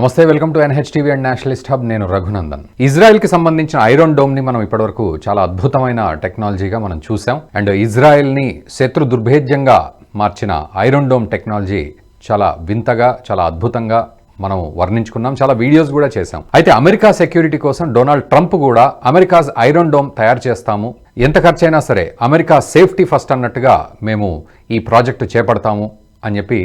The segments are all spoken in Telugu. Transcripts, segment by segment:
నమస్తే welcome to NH TV and nationalist hub. నేను రఘునందన్. ఇజ్రాయెల్కి సంబంధించిన ఐరన్ డోమ్ని మనం ఇప్పటివరకు చాలా అద్భుతమైన టెక్నాలజీగా మనం చూసాం. అండ్ ఇజ్రాయెల్ని శత్రు దుర్భేద్యంగా మార్చిన ఐరన్ డోమ్ టెక్నాలజీ చాలా వింతగా చాలా అద్భుతంగా మనం వర్ణించుకున్నాం. చాలా వీడియోస్ కూడా చేశాం. అయితే అమెరికా సెక్యూరిటీ కోసం డొనాల్డ్ ట్రంప్ కూడా అమెరికా ఐరన్ డోమ్ తయారు చేస్తాము. ఎంత ఖర్చైనా సరే అమెరికా సేఫ్టీ ఫస్ట్ అన్నట్టుగా మేము ఈ ప్రాజెక్టు చేపడతాము అని చెప్పి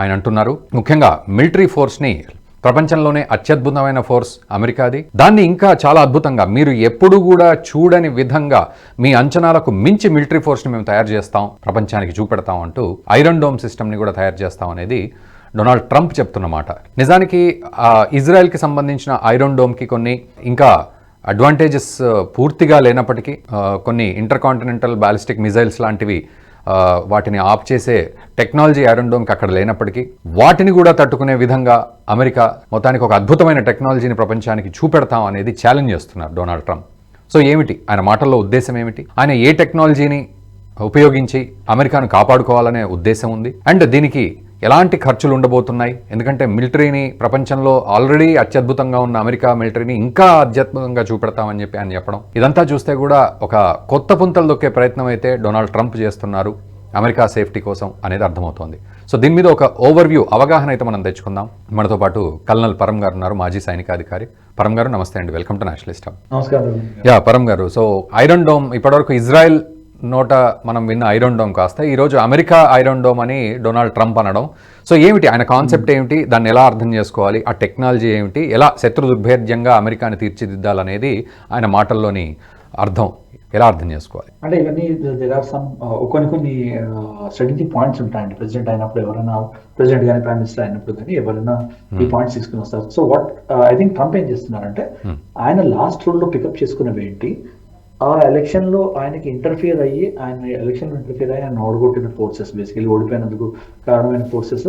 ఆయన అంటున్నారు. ముఖ్యంగా మిలిటరీ ఫోర్స్ని ప్రపంచంలోనే అత్యద్భుతమైన ఫోర్స్ అమెరికాది. దాన్ని ఇంకా చాలా అద్భుతంగా మీరు ఎప్పుడు కూడా చూడని విధంగా మీ అంచనాలకు మించి మిలిటరీ ఫోర్స్ని మేము తయారు చేస్తాం ప్రపంచానికి చూపెడతాం అంటూ ఐరన్ డోమ్ సిస్టమ్ని కూడా తయారు చేస్తాం అనేది డొనాల్డ్ ట్రంప్ చెప్తున్నమాట నిజానికి ఇజ్రాయెల్కి సంబంధించిన ఐరన్ డోమ్కి కొన్ని ఇంకా అడ్వాంటేజెస్ పూర్తిగా లేనప్పటికీ కొన్ని ఇంటర్ కాంటినెంటల్ బ్యాలిస్టిక్ మిజైల్స్ లాంటివి వాటిని ఆఫ్ చేసే టెక్నాలజీ ఐరన్ అక్కడ లేనప్పటికీ వాటిని కూడా తట్టుకునే విధంగా అమెరికా మొత్తానికి ఒక అద్భుతమైన టెక్నాలజీని ప్రపంచానికి చూపెడతాం అనేది ఛాలెంజ్ చేస్తున్నారు డొనాల్డ్ ట్రంప్. సో ఏమిటి? ఆయన మాటల్లో ఉద్దేశం ఏమిటి? ఆయన ఏ టెక్నాలజీని ఉపయోగించి అమెరికాను కాపాడుకోవాలనే ఉద్దేశం ఉంది? అండ్ దీనికి ఎలాంటి ఖర్చులు ఉండబోతున్నాయి? ఎందుకంటే మిలిటరీని ప్రపంచంలో ఆల్రెడీ అత్యద్భుతంగా ఉన్న అమెరికా మిలిటరీని ఇంకా అత్యద్భుతంగా చూపెడతామని చెప్పి ఆయన చెప్పడం. ఇదంతా చూస్తే కూడా ఒక కొత్త పుంతలు దొక్కే ప్రయత్నం అయితే డొనాల్డ్ ట్రంప్ చేస్తున్నారు అమెరికా సేఫ్టీ కోసం అనేది అర్థమవుతోంది. సో దీని మీద ఒక ఓవర్వ్యూ అవగాహన అయితే మనం తెచ్చుకుందాం. మనతో పాటు కల్నల్ పరం గారు ఉన్నారు మాజీ సైనికాధికారి పరం గారు నమస్తే అండి. వెల్కమ్ టు నేషనలిస్ట్ నమస్కారం. Yeah Param garu. So iron dome ఇప్పటివరకు ఇజ్రాయెల్ నోట మనం విన్న ఐరన్ డోమ్ కాస్త. ఈరోజు అమెరికా ఐరన్ డోమ్ అని డొనాల్డ్ ట్రంప్ అనడం. సో ఏమిటి? ఆయన కాన్సెప్ట్ ఏమిటి? దాన్ని ఎలా అర్థం చేసుకోవాలి? ఆ టెక్నాలజీ ఏమిటి? ఎలా శత్రు దుర్భేద్యంగా అమెరికాని తీర్చిదిద్దాలనేది ఆయన మాటల్లోని అర్థం. ఎలా అర్థం చేసుకోవాలి? అంటే ఇవన్నీ దేర్ ఆర్ సమ్ కొన్ని కొన్ని స్ట్రాటజిక్ పాయింట్స్ ఉంటాయండి. ప్రెసిడెంట్ అయినప్పుడు ఎవరైనా ప్రెసిడెంట్ కానీ ప్రైమ్ మినిస్టర్ అయినప్పుడు కానీ ఎవరైనా ఈ పాయింట్స్ తీసుకుని వస్తారు. So what I think Trump ఏం చేస్తున్నారంటే ఆయన లాస్ట్ రూల్లో పికప్ చేసుకున్నవి ఏంటి? ఆ ఎలక్షన్లో ఆయనకి ఇంటర్ఫియర్ అయ్యి ఆయన ఎలక్షన్ ఇంటర్ఫియర్ అయ్యి ఆయన ఓడగొట్టిన ఫోర్సెస్ బేసికలీ ఓడిపోయినందుకు కారణమైన ఫోర్సెస్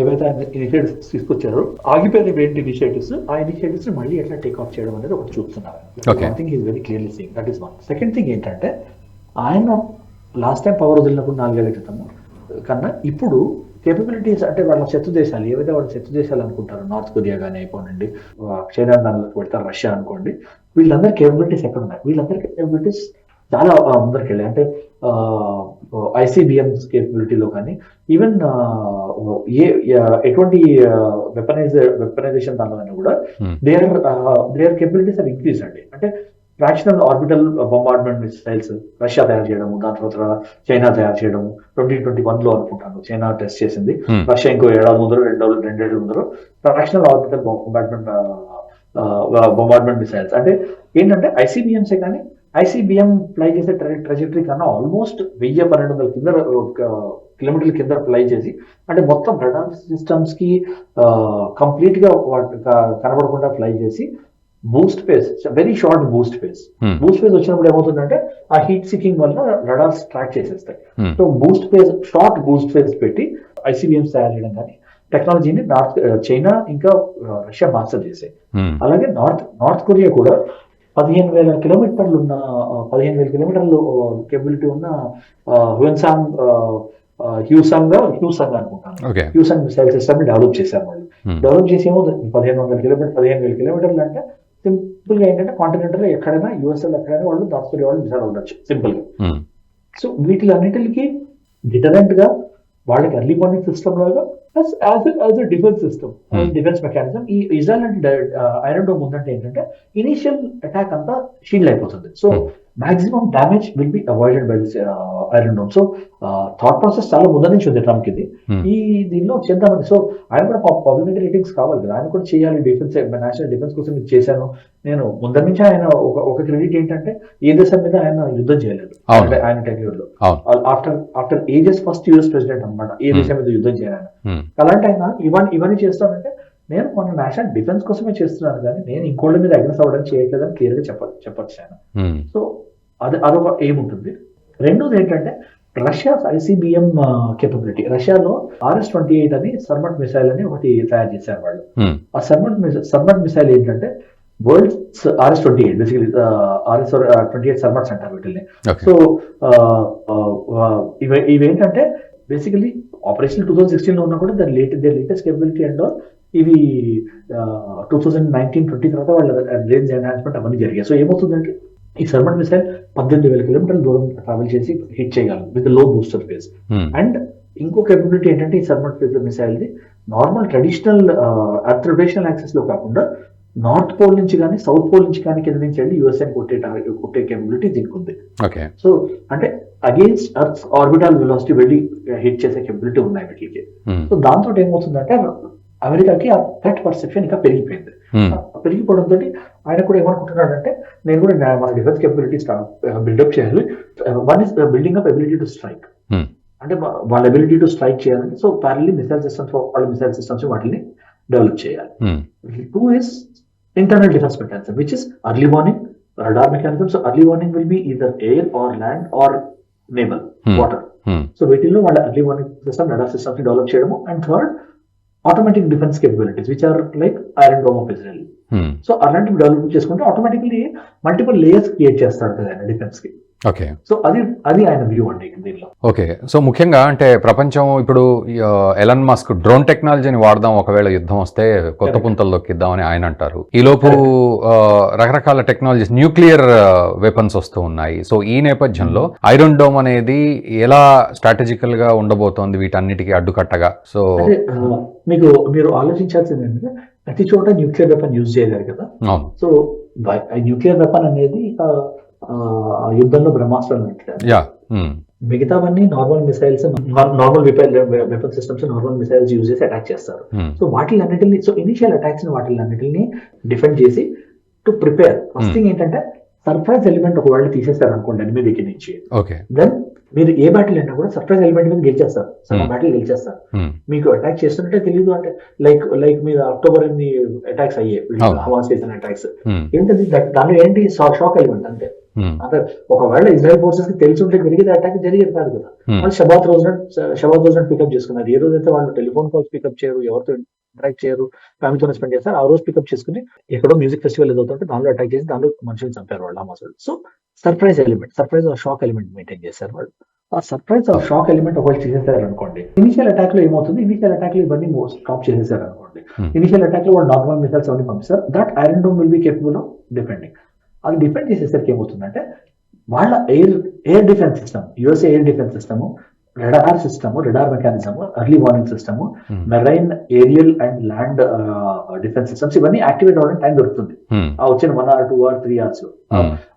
ఏవైతే ఆయన ఇనిషియేటివ్స్ తీసుకొచ్చారో ఆగిపోయిన ఏంటి ఇనిషియేటివ్స్ ఆ ఇనిషియేటివ్స్ మళ్ళీ ఎట్లా టేక్ ఆఫ్ చేయడం అనేది ఒకటి చూస్తున్నారు. I think is very clearly seeing that is one second thing ఏంటంటే ఆయన లాస్ట్ టైం పవర్ వదిలినప్పుడు నాలుగేళ్ళ క్రితము కన్నా ఇప్పుడు కేపబిలిటీస్ అంటే వాళ్ళ శత్రు దేశాలు ఏవైతే వాళ్ళ శత్రు దేశాలు అనుకుంటారు నార్త్ కొరియా కానీ అయిపోనండి చైనా దానిలోకి పెడతారు రష్యా అనుకోండి వీళ్ళందరి కేపబిలిటీస్ ఎక్కడ ఉన్నాయి వీళ్ళందరి కేపబిలిటీస్ చాలా ముందరికి వెళ్ళాయి. అంటే ఐసీబిఎం కేపబిలిటీలో కానీ ఈవెన్ ఏ ఎటువంటి వెపనైజ్ వెపనైజేషన్ దానిలో కూడా Hmm. They are they are capabilities are increase అండి. అంటే fractional orbital bombardment missiles Russia తయారు చేయడము దాని తర్వాత చైనా తయారు చేయడము ట్వంటీ ట్వంటీ వన్లో అనుకుంటాను. చైనా టెస్ట్ చేసింది. Hmm. రష్యా ఇంకో ఏడాది ముందర రెండు రెండేళ్ళ ముందర fractional orbital bombardment bombardment missiles అంటే ఏంటంటే ఐసీబిఎంసే కానీ ఐసీబిఎం ఫ్లై చేసే ట్రెజెక్టరీ కన్నా ఆల్మోస్ట్ వెయ్యి పన్నెండు వందల కింద కిలోమీటర్ల కింద ఫ్లై చేసి అంటే మొత్తం రడార్ సిస్టమ్స్కి కంప్లీట్గా కనబడకుండా ఫ్లై చేసి boost phase very short boost phase Hmm. Boost phase వచ్చినప్పుడు ఏమవుతుందంటే ఆ హీట్ సీకింగ్ వల్ల రడార్స్ ట్రాక్ చేసేస్తాయి Hmm. So boost phase short boost phase పెట్టి ఐసీబీఎంస్ తయారు చేయడం కానీ టెక్నాలజీని నార్త్ చైనా ఇంకా రష్యా మాస్టర్ చేసాయి Hmm. అలాగే నార్త్ నార్త్ కొరియా కూడా పదిహేను వేల కిలోమీటర్లు ఉన్న పదిహేను వేల కిలోమీటర్లు కేబిలిటీ ఉన్న హ్యూన్సాంగ్ హ్యూసాంగ్ హ్యూసాంగ్ అనుకుంటాను హ్యూసాంగ్ మిసైల్ సిస్టమ్ డెవలప్ చేశారు వాళ్ళు Hmm. డెవలప్ చేసి ఏమో పదిహేను వందల కిలోమీటర్ పదిహేను వేల కిలోమీటర్లు అంటే సింపుల్గా ఏంటంటే కాంటినెంటల్ ఎక్కడైనా యూఎస్ఎల్ ఎక్కడైనా వాళ్ళు నార్త్ కొరియా వాళ్ళు మిసైల్ ఉండొచ్చు సింపుల్గా. సో వీటిలన్నిటికి డిటరెంట్గా వాళ్ళకి ఎర్లీ వార్నింగ్ సిస్టమ్ లాగా as as defence system. Defence mechanism ఈ ఇజ్రాయల్ అంటే ఐరన్ డోమ్ ఉందంటే ఏంటంటే ఇనిషియల్ అటాక్ అంతా షీల్డ్ అయిపోతుంది so. Maximum damage will be avoided by this iron dome so thought process చాలా ముందు నుంచి ఉంది ట్రంప్కి Hmm. ఈ దీనిలో చేద్దామని. సో ఆయన కూడా పబ్లిక్ రేటింగ్స్ కావాలి కదా. ఆయన కూడా చేయాలి డిఫెన్స్ నేషనల్ డిఫెన్స్ కోసం ఇది చేశాను. నేను ముందర నుంచి ఆయన ఒక ఒక క్రెడిట్ ఏంటంటే ఏ దేశం మీద ఆయన యుద్ధం చేయలేదు. అంటే ఆయన టెన్యూర్లో after after ages first US president అన్నమాట. ఏ Hmm. దేశం మీద యుద్ధం చేయాలని. Hmm. అలాంటి ఆయన ఇవన్నీ ఇవన్నీ చేస్తానంటే నేను మన నేషనల్ డిఫెన్స్ కోసమే చేస్తున్నాను కానీ నేను ఇంకోళ్ళ మీద అగ్రెస్ అవ్వడానికి చేయట్లేదని క్లియర్గా చెప్ప చెప్పొచ్చు ఆయన. Hmm. సో అది అదొక ఎయిమ్ ఉంటుంది. రెండోది ఏంటంటే రష్యా ఐసీబీఎం కేపబిలిటీ రష్యాలో ఆర్ఎస్ ట్వంటీ ఎయిట్ అని సర్మట్ మిసైల్ అని ఒకటి తయారు చేశారు వాళ్ళు. ఆ సర్మట్ మిసైల్ సర్మట్ మిసైల్ ఏంటంటే world RS twenty eight basically RS twenty eight Sarmats అంటారు వీటిని ఓకే. సో ఇవి ఇవేంటంటే బేసికలీ ఆపరేషన్ టూ థౌసండ్ సిక్స్టీన్లో ఉన్నా కూడా దాని latest the latest capability and ఇవి టూ థౌజండ్ నైన్టీన్ ట్వంటీ తర్వాత వాళ్ళ రేంజ్ ఎన్హాన్స్మెంట్ అవన్నీ జరిగాయి. సో ఏమవుతుందంటే ఈ సర్మట్ మిసైల్ పద్దెనిమిది వేల కిలోమీటర్ల దూరం ట్రావెల్ చేసి హిట్ చేయగలరు విత్లో బూస్టర్ ఫేస్ Hmm. అండ్ ఇంకో కేపబిలిటీ ఏంటంటే ఈ Sarmat phase missile the normal traditional earth rotational యాక్సెస్లో కాకుండా నార్త్ పోల్ నుంచి కానీ సౌత్ పోల్ నుంచి కానీ కింద నుంచి వెళ్ళి యూఎస్ఏ కొట్టే కొట్టే కేపబిలిటీ దీనికి ఉంది ఓకే సో అంటే అగేన్స్ట్ అర్త్ ఆర్బిటాల్ వెలాసిటీ వెళ్ళి హిట్ చేసే కేపబిలిటీ ఉన్నాయి వీటికి Hmm. సో దాంతో ఏమవుతుందంటే అమెరికాకి ఆ థ్రెట్ పర్సెప్షన్ ఇంకా పెరిగిపోయింది Hmm. పెరిగిపోవడంతో ఆయన కూడా ఏమనుకుంటున్నాడంటే నేను కూడా మన డిఫెన్స్ కెపబిలిటీ బిల్డప్ చేయాలి one is building up ability to strike. అంటే వాళ్ళ ఎబిలిటీ టు స్ట్రైక్ చేయాలంటే సో ప్యారలీ మిసైల్ సిస్టమ్స్ వాళ్ళ మిసైల్ సిస్టమ్స్ వాటిని డెవలప్ చేయాలి. Two is internal defence mechanism which is early warning radar mechanism so early warning will be either air or land or naval Hmm. Water Hmm. So వీటిల్లో వాళ్ళ early warning system radar systems develop చేయడము and third automatic defence capabilities which are like iron dome of Israel. So అలాంటివి డెవలప్ చేసుకుంటే ఆటోమేటిక్లీ మల్టిపుల్ లేయర్స్ క్రియేట్ చేస్తాడు కదా డిఫెన్స్కి. ఓకే సో అది అది ఆయన వ్యూ అండి దీనిలో. ఓకే సో ముఖ్యంగా అంటే ప్రపంచం ఇప్పుడు ఎలన్ మస్క్ డ్రోన్ టెక్నాలజీని వాడదాం ఒకవేళ యుద్ధం వస్తే కొత్త. పుంతలు దొక్కిద్దామని ఆయన అంటారు. ఈ లోపు ఆ, రకరకాల టెక్నాలజీస్ న్యూక్లియర్ వెపన్స్ వస్తూ ఉన్నాయి. సో ఈ నేపథ్యంలో ఐరన్ డోమ్ అనేది ఎలా స్ట్రాటజికల్గా ఉండబోతోంది వీటన్నిటికీ అడ్డుకట్టగా? సో మీకు మీరు ఆలోచించాల్సింది ఏంటంటే ప్రతి చోట న్యూక్లియర్ వెపన్ యూజ్ చేయలేరు కదా. సో న్యూక్లియర్ వెపన్ అనేది యుద్ధంలో బ్రహ్మాస్త్రం మిగతావన్నీ normal missiles normal weapon systems normal missiles use చేసి అటాక్ చేస్తారు. సో వాటిలన్నిటిని సో ఇనిషియల్ అటాక్స్ వాటిలన్నిటిని డిఫెండ్ చేసి టు ప్రిపేర్. ఫస్ట్. థింగ్ ఏంటంటే సర్ప్రైజ్ ఎలిమెంట్ ఒకవేళ తీసేస్తారు అనుకోండి ఎనిమిది దగ్గర నుంచి. దెన్ మీరు ఏ బ్యాటిల్ అయినా కూడా సర్ప్రైజ్ ఎలిమెంట్ మీద గెలిచేస్తారు. సగం Hmm. బ్యాటిల్ గెలిచేస్తారు. ఉమ్, మీకు అటాక్ చేస్తుంటే తెలియదు అంటే లైక్ లైక్ మీద అక్టోబర్ ఎనిమిది అటాక్స్ అయ్యాయి. హవాస్ చేసిన అటాక్స్ ఏంటది? దట్- దానిలో ఏంటి షాక్ ఎలిమెంట్ అంతే. ఉమ్, అంటే ఒకవేళ ఇజ్రాయల్ ఫోర్సెస్కి తెలిసి ఉంటే జరిగేది అటాక్ జరిగేది కాదు కదా. వాళ్ళు షబాత్ రోజున షబాత్ రోజున పికప్ చేసుకున్నారు. ఏ రోజైతే వాళ్ళు టెలిఫోన్ కాల్స్ పికప్ చేయరు ఎవరితో ఇంటరాక్ట్ చేయరు ఫ్యామిలీతో స్పెండ్ చేస్తారు. ఆ రోజు పికప్ చేసుకుని ఎక్కడో మ్యూజిక్ ఫెస్టివల్ ఏదో అవుతుంటే దానిలో అటాక్ చేసి దానిలో మనుషులు చంపారు వాళ్ళు వాళ్ళు so surprise element surprise shock element maintain చేశారు వాళ్ళు. ఆ సర్ప్రైజ్ షాక్ ఎలిమెంట్ ఒకవేళ చేసేసారు అనుకోండి ఇనిషియల్ అటాక్లో ఏమవుతుంది? ఇనిషియల్ అటాక్లో ఇవన్నీ స్టాప్ చేసేసారు అనుకోండి. ఇనిషియల్ అటాక్లో వాళ్ళు నార్మల్ మిసైల్స్ అవన్నీ పంపిస్తారు. That iron dome will be capable of defending అది డిఫెండ్ చేసేసరికి ఏమవుతుందంటే వాళ్ళ air air defence system USA air defence system radar system radar mechanism early warning system marine aerial and land defence systems ఇవన్నీ యాక్టివేట్ అవ్వడానికి టైం దొరుకుతుంది. ఉమ్, ఆ వచ్చిన one or two or three hours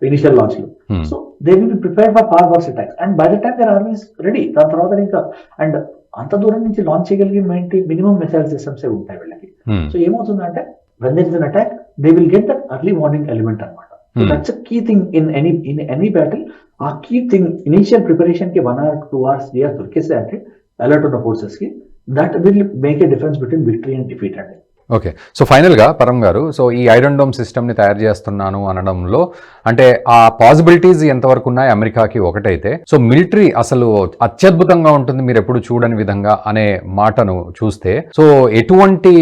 initial లాంచ్లో. So they will be prepare for far worse attacks and by the time their armies ready దాని తర్వాత ఇంకా అండ్ అంత దూరం నుంచి లాంచ్ చేయగలిగిన ఏంటి మినిమం మిసైల్ సిస్టమ్స్ ఉంటాయి వీళ్ళకి. సో ఏమవుతుందంటే when there is an attack they will get that early warning element అనమాట Hmm. That's key thing in any in any battle ఆ key thing initial ప్రిపరేషన్కి one hour two hours three hours దొరికేస్తే అంటే అలర్ట్ ఉన్న ఫోర్సెస్కి that will make a difference between victory and defeat అండి ఓకే. సో ఫైనల్గా పరం గారు సో ఈ ఐరన్ డోమ్ సిస్టమ్ని తయారు చేస్తున్నాను అనడంలో అంటే ఆ పాసిబిలిటీస్ ఎంతవరకు ఉన్నాయి అమెరికాకి ఒకటైతే సో మిలిటరీ అసలు అత్యద్భుతంగా ఉంటుంది మీరు ఎప్పుడు చూడని విధంగా అనే మాటను చూస్తే సో ఎటువంటి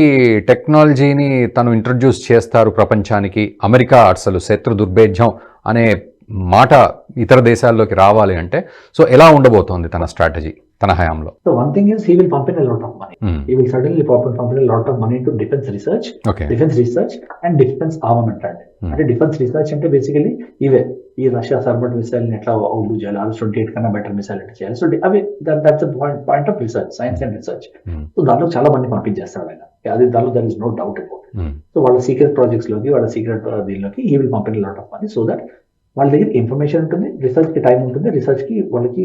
టెక్నాలజీని తను ఇంట్రడ్యూస్ చేస్తారు ప్రపంచానికి అమెరికా అసలు శత్రు దుర్భేద్యం అనే మాట ఇతర దేశాల్లోకి రావాలి అంటే సో ఎలా ఉండబోతోంది తన స్ట్రాటజీ? తన హయాంలో. So one thing is he will pump in lot of money. He will suddenly pump pump in lot of money to defence research defence research and defence armament అండి. అంటే డిఫెన్స్ రీసెర్చ్ అంటే బేసికలీ ఇవే. ఈ రష్యా సర్బట్ మిసైల్ ఎట్లా అవుట్ చేయాలి ఆర్ ట్వంటీ ఎయిట్ కన్నా బెటర్ మిసైల్ ఎట్లా చేయాలి. సో అవి that's point point of research science and research. So దాంట్లో చాలా మంది పంపించేస్తాడు ఆయన. అది దానిలో there is no doubt about. So వాళ్ళ సీక్రెట్ ప్రాజెక్ట్స్లోకి వాళ్ళ సీక్రెట్ దీనిలోకి ఈ will pump in lot of money so that వాళ్ళ దగ్గర ఇన్ఫర్మేషన్ ఉంటుంది రీసెర్చ్కి టైం ఉంటుంది రీసెర్చ్కి వాళ్ళకి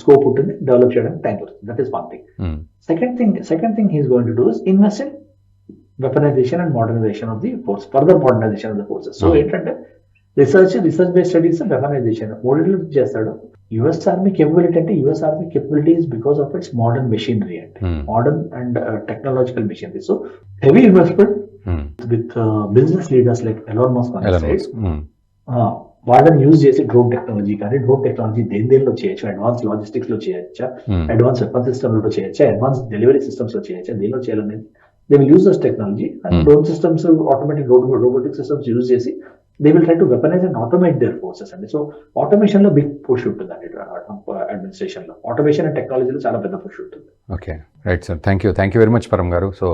స్కోప్ ఉంటుంది డెవలప్ చేయడానికి టైం దొరుకుతుంది that is one thing. Second thing second thing he's going to do is invest in weaponization and modernization of the force further modernization of the forces so. ఏంటంటే research research based studies weaponization మూడింటిలో చేస్తాడు యుఎస్ ఆర్మీ కేపబిలిటీ అంటే US army capabilities because of its modern machinery అంటే. Modern and technological machinery so heavy investment. With business leaders like Elon Musk. వాళ్ళని యూజ్ చేసి డ్రోన్ టెక్నాలజీ కానీ డ్రోన్ టెక్నాలజీ దేని దేనిలో చేయొచ్చు? అడ్వాన్స్ లాజిస్టిక్స్లో చేయొచ్చా. అడ్వాన్స్ వెపన్ సిస్టమ్లో చేయొచ్చా? అడ్వాన్స్ డెలివరీ సిస్టమ్స్లో చేయొచ్చా? దేనిలో చేయాలనేది? They will use this technology and. Drone systems automatic robotic systems use చేసి they will try to weaponize and automate their forces అండి. సో ఆటోమేషన్లో బిగ్ పుష్ ఉంటుందండి. అడ్మినిస్ట్రేషన్లో. ఆటోమేషన్ అండ్ టెక్నాలజీలో చాలా పెద్ద పుష్ ఉంటుంది. Okay right sir thank you thank you very much Param garu. So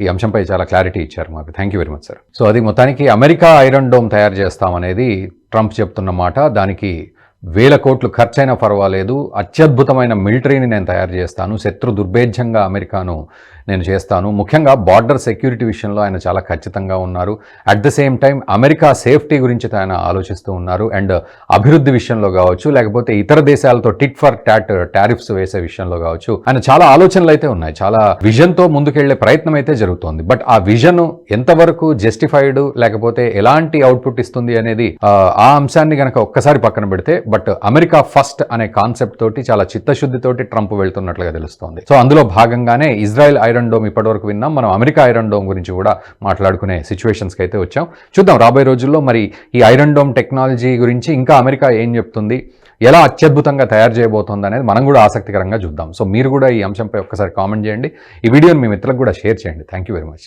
ఈ అంశంపై చాలా క్లారిటీ ఇచ్చారు మాకు. Thank you very much sir so అది మొత్తానికి అమెరికా ఐరన్ డోమ్ తయారు చేస్తామనేది ట్రంప్ చెప్తున్న మాట. దానికి వేల కోట్లు ఖర్చైనా పర్వాలేదు. అత్యద్భుతమైన మిలిటరీని నేను తయారు చేస్తాను. శత్రు దుర్భేద్యంగా అమెరికాను నేను చేస్తాను. ముఖ్యంగా బార్డర్ సెక్యూరిటీ విషయంలో ఆయన చాలా ఖచ్చితంగా ఉన్నారు. At the same time America safety గురించి ఆయన ఆలోచిస్తూ ఉన్నారు. అండ్ అభివృద్ధి విషయంలో కావచ్చు లేకపోతే ఇతర దేశాలతో టిట్ ఫర్ టాట్ టారిఫ్స్ వేసే విషయంలో కావచ్చు ఆయన చాలా ఆలోచనలు అయితే ఉన్నాయి. చాలా విజన్తో ముందుకెళ్ళే ప్రయత్నం అయితే జరుగుతోంది. బట్ ఆ విజన్ ఎంతవరకు జస్టిఫైడ్ లేకపోతే ఎలాంటి అవుట్పుట్ ఇస్తుంది అనేది ఆ, ఆ అంశాన్ని గనక ఒక్కసారి పక్కన పెడితే బట్ అమెరికా ఫస్ట్ అనే కాన్సెప్ట్ తోటి చాలా చిత్తశుద్ధితోటి ట్రంప్ వెళ్తున్నట్లుగా తెలుస్తోంది. సో అందులో భాగంగానే ఇజ్రాయెల్ ఐరన్ డోమ్ ఇప్పటివరకు విన్నాం. మనం అమెరికా ఐరన్ డోమ్ గురించి కూడా మాట్లాడుకునే సిచ్యువేషన్స్కి అయితే వచ్చాం. చూద్దాం రాబోయే రోజుల్లో మరి ఈ ఐరన్ డోమ్ టెక్నాలజీ గురించి ఇంకా అమెరికా ఏం చెప్తుంది ఎలా అత్యద్భుతంగా తయారు చేయబోతోంది అనేది మనం కూడా ఆసక్తికరంగా చూద్దాం. సో మీరు కూడా ఈ అంశంపై ఒక్కసారి కామెంట్ చేయండి. ఈ వీడియోని మీ మిత్రులకు కూడా షేర్ చేయండి. Thank you very much